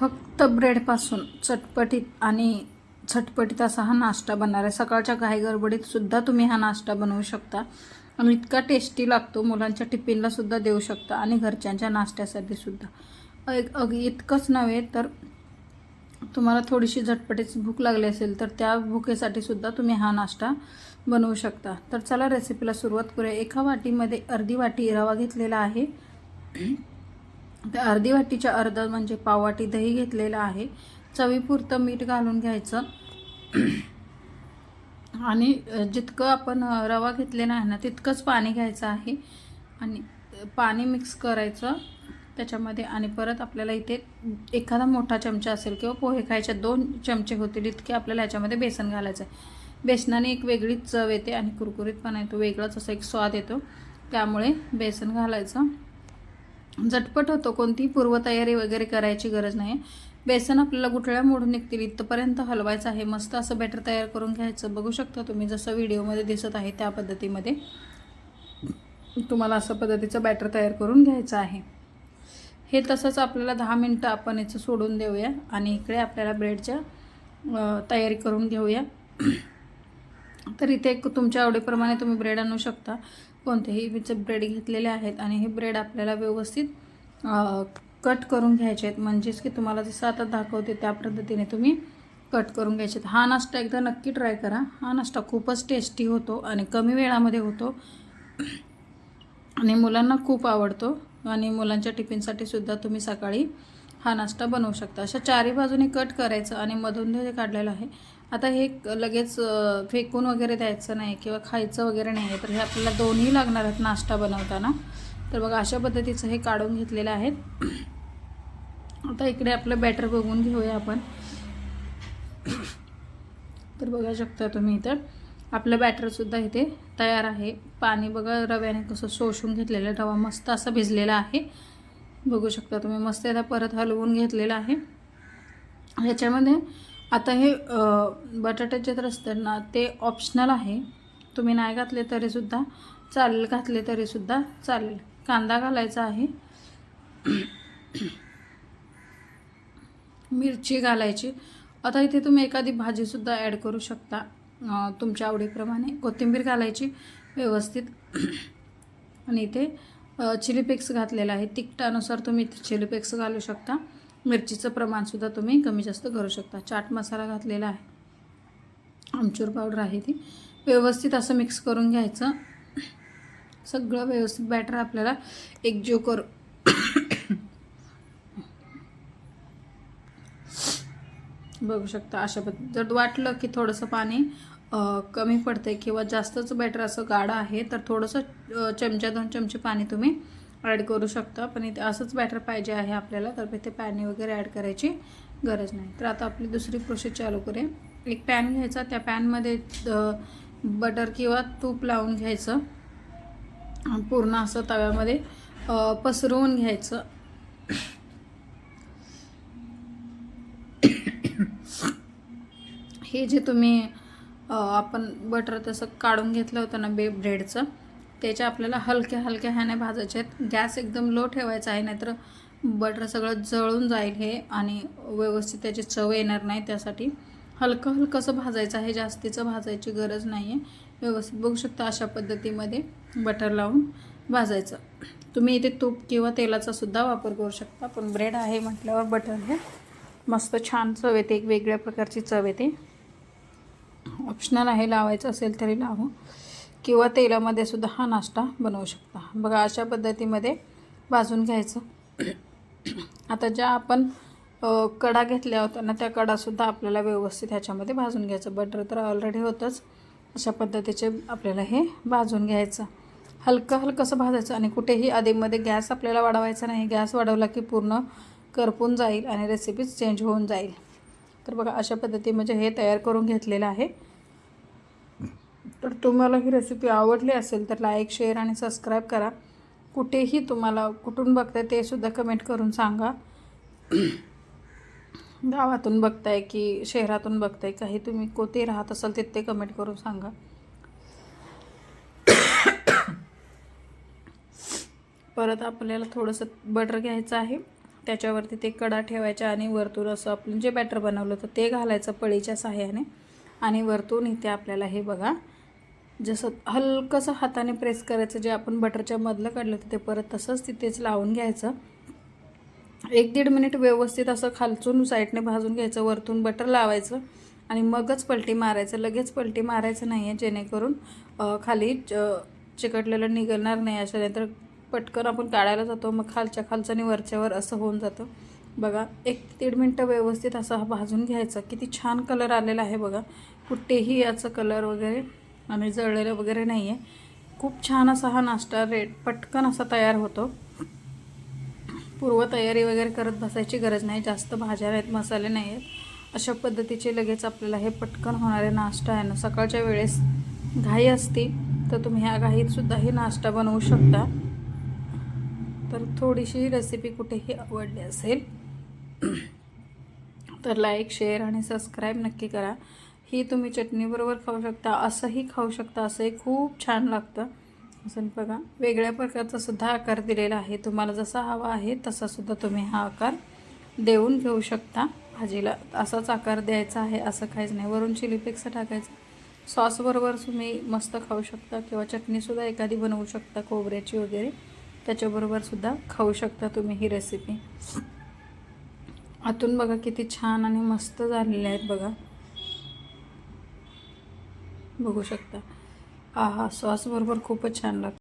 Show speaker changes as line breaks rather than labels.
फक्त ब्रेडपासून चटपटीत आणि झटपटीत असा हा नाश्ता बनणार आहे. सकाळच्या घाई गडबडीत सुद्धा तुम्ही हा नाश्ता बनवू शकता. आणि इतका टेस्टी लागतो मुलांच्या टिफिनला सुद्धा देऊ शकता आणि घरच्यांच्या नाश्त्यासाठी सुद्धा. एक अग इतकंच नव्हे तर तुम्हाला थोडीशी झटपटीची भूक लागली असेल तर त्या भुकेसाठी सुद्धा तुम्ही हा नाश्ता बनवू शकता. तर चला रेसिपीला सुरुवात करूया. एका वाटीमध्ये अर्धी वाटी रवा घेतलेला आहे. त्या अर्धी वाटीच्या अर्धा म्हणजे पाववाटी दही घेतलेलं आहे. चवीपुरतं मीठ घालून घ्यायचं. आणि जितकं आपण रवा घेतलेला आहे ना तितकंच पाणी घ्यायचं आहे. आणि पाणी मिक्स करायचं त्याच्यामध्ये. आणि परत आपल्याला इथे एखादा मोठा चमचा असेल किंवा पोहे खायच्या दोन चमचे होतील इतके आपल्याला याच्यामध्ये बेसन घालायचं आहे. बेसनाने एक वेगळीच चव येते आणि कुरकुरीतपणा येतो. वेगळाच असा एक स्वाद येतो. त्यामुळे बेसन घालायचं. झटपट होतो. कोणतीही पूर्वतयारी वगैरे करायची गरज नाही. बेसन आपल्याला गुठळ्या मोडून निघतील. इथपर्यंत हलवायचं आहे. मस्त असं बॅटर तयार करून घ्यायचं. बघू शकता तुम्ही जसं व्हिडिओमध्ये दिसत आहे त्या पद्धतीमध्ये. तुम्हाला असं पद्धतीचं बॅटर तयार करून घ्यायचं आहे. हे तसंच आपल्याला दहा मिनटं आपण याचं सोडून देऊया. आणि इकडे आपल्याला ब्रेडच्या तयारी करून घेऊया. तर इथे एक तुमच्या आवडीप्रमाणे तुम्ही ब्रेड आणू शकता. कोणतेही विचे ब्रेड घेतलेले आहेत आणि हे ब्रेड आपल्याला व्यवस्थित कट करून घ्यायचे आहेत. म्हणजेच की तुम्हाला जसं आता दाखवते त्या पद्धतीने तुम्ही कट करून घ्यायचे आहेत. हा नाश्ता एकदा नक्की ट्राय करा. हा नाश्ता खूपच टेस्टी होतो आणि कमी वेळामध्ये होतो. आणि मुलांना खूप आवडतो आणि मुलांच्या टिफिनसाठी सुद्धा तुम्ही सकाळी हा नाश्ता बनवू शकता. अशा चारी बाजूने कट करायचं आणि मधून जे काढलेलं आहे आता हे क- लगेच फेकून वगैरे द्यायचं नाही किंवा खायचं वगैरे नाही आहे तर हे आपल्याला दोन्ही लागणार आहेत नाश्ता बनवताना. तर बघा अशा पद्धतीचं हे काढून घेतलेलं आहे आता इकडे आपलं बॅटर बघून घेऊया आपण. तर बघा शकता तुम्ही इथं आपलं बॅटरसुद्धा इथे तयार आहे. पाणी बघा रव्याने कसं शोषून घेतलेलं रवा मस्त असा भिजलेला आहे. बघू शकता तुम्ही मस्त याला परत हलवून घेतलेलं आहे. ह्याच्यामध्ये आता हे बटाट्याचे तर असतात ना ते ऑप्शनल आहे. तुम्ही नाही घातले तरीसुद्धा चालेल घातले तरीसुद्धा चालेल. कांदा घालायचा आहे. मिरची घालायची. आता इथे तुम्ही एखादी भाजीसुद्धा ॲड करू शकता. तुमच्या आवडीप्रमाणे कोथिंबीर घालायची व्यवस्थित. आणि इथे चिली पिक्स घातलेला आहे तिखटानुसार तुम्ही इथे चिली पिक्स घालू शकता. मिरचीचं प्रमाणसुद्धा तुम्ही कमी जास्त करू शकता. चाट मसाला घातलेला आहे. आमचूर पावडर आहे ती. व्यवस्थित असं मिक्स करून घ्यायचं. सगळं व्यवस्थित बॅटर आपल्याला एकजीव करू. बघू शकता अशा पद्धती जर वाटलं की थोडंसं पाणी कमी कमी आहे किंवा जास्तच बॅटर असं गाढं आहे तर थोडंसं चमच्या चमचा दोन चमचे पाणी तुम्ही ॲड करू शकता. पण इथे असंच बॅटर पाहिजे आहे आपल्याला. तर इथे पाणी वगैरे ॲड करायची गरज नाही. तर आता आपली दुसरी प्रोसेस चालू करूया एक पॅन घ्यायचा. त्या पॅनमध्ये बटर किंवा तूप लावून घ्यायचं. पूर्ण असं तव्यामध्ये पसरवून घ्यायचं. हे जे तुम्ही आपण बटर तसं काढून घेतलं होतं ना बे ब्रेडचं त्याच्या आपल्याला हलक्या हलक्या ह्याने भाजायचे आहेत. गॅस एकदम लो ठेवायचा आहे नाहीतर बटर सगळं जळून जाईल हे आणि व्यवस्थित त्याची चव येणार नाही. त्यासाठी हलकं हलकंसं भाजायचं आहे जास्तीचं भाजायची गरज नाही आहे व्यवस्थित बघू शकता अशा पद्धतीमध्ये बटर लावून भाजायचं. तुम्ही इथे तूप किंवा तेलाचा सुद्धा वापर करू शकता पण ब्रेड आहे म्हटल्यावर बटर हे मस्त छान चव येते एक वेगळ्या प्रकारची चव येते. ऑप्शनल आहे लावायचं असेल तरी लावू. किंवा तेलामध्ये सुद्धा हा नाश्ता बनवू शकता. बघा अशा पद्धतीमध्ये भाजून घ्यायचं. आता ज्या आपण कडा घेतल्या होत्या ना त्या कडासुद्धा आपल्याला व्यवस्थित ह्याच्यामध्ये भाजून घ्यायचं. बटर तर ऑलरेडी होतंच. अशा पद्धतीचे आपल्याला हे भाजून घ्यायचं. हलकं हलकंसं भाजायचं आणि कुठेही आधीमध्ये गॅस आपल्याला वाढवायचा नाही. गॅस वाढवला की पूर्ण करपून जाईल आणि रेसिपीज चेंज होऊन जाईल. तर बघा अशा पद्धती म्हणजे हे तयार करून घेतलेलं आहे. तर तुम्हाला ही रेसिपी आवडली असेल तर लाईक शेअर आणि सबस्क्राईब करा. कुठेही तुम्हाला कुठून बघताय ते सुद्धा कमेंट करून सांगा. गावातून बघताय की शहरातून बघताय काही तुम्ही कोठे राहत असाल तिथे कमेंट करून सांगा. परत आपल्याला थोडंसं बटर घ्यायचं आहे. त्याच्यावरती ते कडा ठेवायच्या आणि वरतून असं आपण जे बॅटर बनवलं होतं ते घालायचं पळीच्या सहाय्याने आणि वरतून इथे आपल्याला हे बघा जसं हलकंसं हाताने प्रेस करायचं जे आपण बटरच्या मधलं काढलं होतं ते परत तसंच तिथेच लावून घ्यायचं. एक दीड मिनिट व्यवस्थित असं खालचून साईडने भाजून घ्यायचं वरतून बटर लावायचं आणि मगच पलटी मारायचं. लगेच पलटी मारायचं नाही आहे जेणेकरून खाली च- चिकटलेलं निघणार नाही अशा नाहीतर पटकन आपण काढायला जातो. मग खालच्या खालचं आणि वरच्यावर असं होऊन जातं. बघा एक दीड मिनटं व्यवस्थित असं भाजून घ्यायचं. किती छान कलर आलेला आहे बघा. कुठेही याचं कलर वगैरे आणि जळलेलं वगैरे नाही आहे खूप छान असा हा नाश्ता रेट पटकन असा तयार होतो. पूर्वतयारी वगैरे करत बसायची गरज नाही. जास्त भाज्या नाहीत मसाले नाही आहेत अशा पद्धतीचे लगेच आपल्याला हे पटकन होणारे नाश्ता आहे ना सकाळच्या वेळेस घाई असती तर तुम्ही ह्या घाईतसुद्धा हे नाश्ता बनवू शकता. तर थोडीशी रेसिपी कुठेही आवडली असेल तर लाईक शेअर आणि सबस्क्राईब नक्की करा. ही तुम्ही चटणीबरोबर खाऊ शकता असंही खाऊ शकता असंही खूप छान लागतं. असं बघा वेगळ्या प्रकारचा सुद्धा आकार दिलेला आहे. तुम्हाला जसा हवा आहे तसासुद्धा तुम्ही हा आकार देऊन घेऊ शकता. भाजीला असाच आकार द्यायचा आहे असं काहीच नाही. वरून चिली फ्लेक्स टाकायचं. सॉसबरोबर तुम्ही मस्त खाऊ शकता किंवा चटणीसुद्धा एखादी बनवू शकता खोबऱ्याची वगैरे. त्याच्याबरोबर सुद्धा खाऊ शकता तुम्ही ही रेसिपी आतून बघा किती छान आणि मस्त झालेले आहेत बघा. बघू शकता. हा हा सॉसबरोबर खूपच छान लागतं.